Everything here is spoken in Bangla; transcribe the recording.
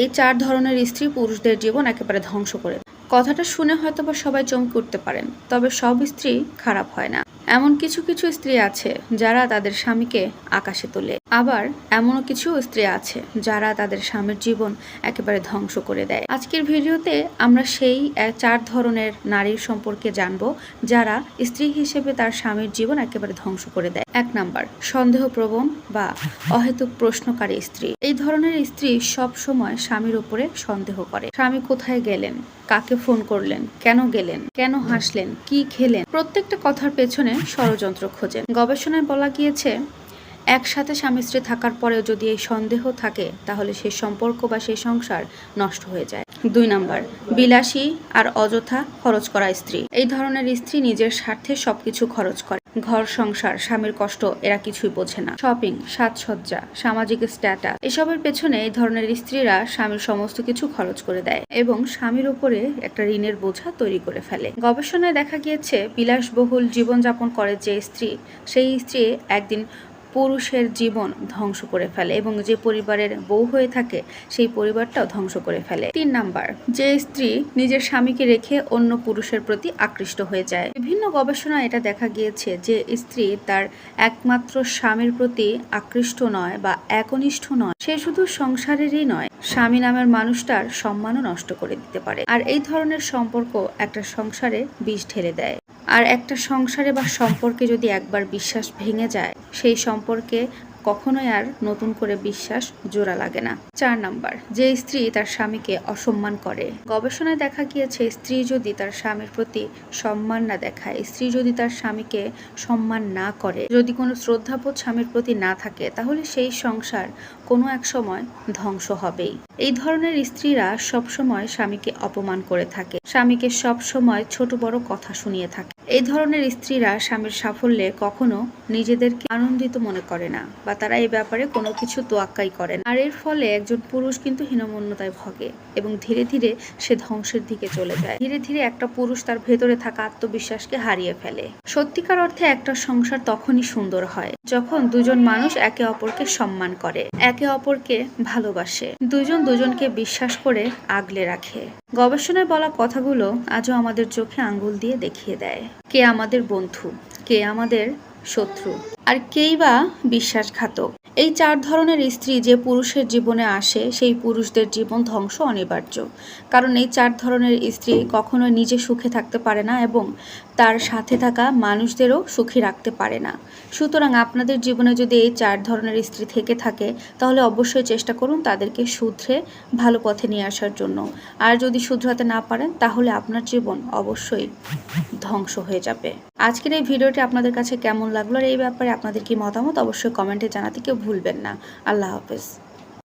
এই চার ধরনের স্ত্রী পুরুষদের জীবন একেবারে ধ্বংস করে কথাটা শুনে হয়তো বা সবাই চমকে উঠতে পারেন, তবে সব স্ত্রী খারাপ হয় না। এমন কিছু কিছু স্ত্রী আছে যারা তাদের স্বামীকে আকাশে তোলে। আবার এমনও কিছু স্ত্রী আছে যারা তাদের স্বামীর জীবন একেবারে ধ্বংস করে দেয়। আজকের ভিডিওতে আমরা সেই চার ধরনের নারীর সম্পর্কে জানব যারা স্ত্রী হিসেবে তার স্বামীর জীবন একেবারে ধ্বংস করে দেয়। এক নাম্বার, সন্দেহপ্রবণ বা অহেতুক প্রশ্নকারী স্ত্রী। এই ধরনের স্ত্রী সব সময় স্বামীর উপরে সন্দেহ করে। স্বামী কোথায় গেলেন? কাকে ফোন করলেন? কেন গেলেন? কেন হাসলেন? কি খেলেন? প্রত্যেকটা কথার পেছনে ষড়যন্ত্র খোঁজেন গবেষণায় বলা গিয়েছে, একসাথে স্বামী স্ত্রী থাকার পরেও যদি এই সন্দেহ থাকে, তাহলে সে সম্পর্ক বা সে সংসার নষ্ট হয়ে যায়। দুই নাম্বার, বিলাসী আর অযথা খরচ করা স্ত্রী। এই ধরনের স্ত্রী নিজের স্বার্থে সবকিছু খরচ করে। ঘর, সংসার, স্বামীর কষ্ট, এরা কিছুই বোঝে না। শপিং সাজসজ্জা, সামাজিক স্ট্যাটাস এসবের পেছনে এই ধরনের স্ত্রীরা স্বামীর সমস্ত কিছু খরচ করে দেয় এবং স্বামীর উপরে একটা ঋণের বোঝা তৈরি করে ফেলে। গবেষণায় দেখা গিয়েছে, বিলাসবহুল জীবনযাপন করে যে স্ত্রী, সেই স্ত্রী একদিন পুরুষের জীবন ধ্বংস করে ফেলে এবং যে পরিবারের বউ হয়ে থাকে, সেই পরিবারটাও ধ্বংস করে ফেলে। তিন নাম্বার, যে স্ত্রী নিজের স্বামীকে রেখে অন্য পুরুষের প্রতি আকৃষ্ট হয়ে যায়। বিভিন্ন গবেষণায় এটা দেখা গিয়েছে যে স্ত্রী তার একমাত্র স্বামীর প্রতি আকৃষ্ট নয় বা একনিষ্ঠ নয়, সে শুধু সংসারেরই নয়, স্বামী নামের মানুষটার সম্মানও নষ্ট করে দিতে পারে। আর এই ধরনের সম্পর্ক একটা সংসারে বিষ ঢেলে দেয়। আর একটা সংসারে বা সম্পর্কে যদি একবার বিশ্বাস ভেঙে যায়, সেই সম্পর্কে কখনোই আর নতুন করে বিশ্বাস জোড়া লাগে না। চার নাম্বার, যে স্ত্রী তার স্বামীকে অসম্মান করে। গবেষণায় দেখা গিয়েছে, স্ত্রী যদি তার স্বামীর প্রতি সম্মান না দেখায়, স্ত্রী যদি তার স্বামীকে সম্মান না করে, যদি কোনো শ্রদ্ধাবোধ স্বামীর প্রতি না থাকে, তাহলে সেই সংসার কোনো এক সময় ধ্বংস হবেই। এই ধরনের স্ত্রীরা সবসময় স্বামীকে অপমান করে থাকে। স্বামীকে সব সময় ছোট বড় কথা শুনিয়ে থাকে। এই ধরনের স্ত্রীরা স্বামীর সাফল্যে কখনো নিজেদেরকে আনন্দিত মনে করে না বা তারা এই ব্যাপারে কোনো কিছু তোয়াক্কাই করে না। আর এর ফলে একজন পুরুষ কিন্তু হীনমন্যতায় ভগে এবং ধীরে ধীরে সে ধ্বংসের দিকে চলে যায়। ধীরে ধীরে একটা পুরুষ তার ভেতরে থাকা আত্মবিশ্বাসকে হারিয়ে ফেলে। সত্যিকার অর্থে একটা সংসার তখনই সুন্দর হয় যখন দুজন মানুষ একে অপরকে সম্মান করে, একে অপরকে ভালোবাসে। দুজন দুজনকে বিশ্বাস করে আগলে রাখে। গবেষণায় বলা কথাগুলো আজও আমাদের চোখে আঙ্গুল দিয়ে দেখিয়ে দেয়। কে আমাদের বন্ধু? কে আমাদের শত্রু। আর কেই বা বিশ্বাসঘাতক। এই চার ধরনের স্ত্রী যে পুরুষের জীবনে আসে, সেই পুরুষদের জীবন ধ্বংস অনিবার্য। কারণ এই চার ধরনের স্ত্রী কখনো নিজে সুখে থাকতে পারে না এবং তার সাথে থাকা মানুষদেরও সুখী রাখতে পারে না। সুতরাং আপনাদের জীবনে যদি এই চার ধরনের স্ত্রী থেকে থাকে, তাহলে অবশ্যই চেষ্টা করুন তাদেরকে শুধরে ভালো পথে নিয়ে আসার জন্য। আর যদি শুধরাতে না পারেন, তাহলে আপনার জীবন অবশ্যই ধ্বংস হয়ে যাবে। আজকের এই ভিডিওটি আপনাদের কাছে কেমন লাগল আর এই ব্যাপারে আপনাদের কি মতামত, অবশ্যই কমেন্টে জানাতে কেউ ভুলবেন না। আল্লাহ হাফেজ।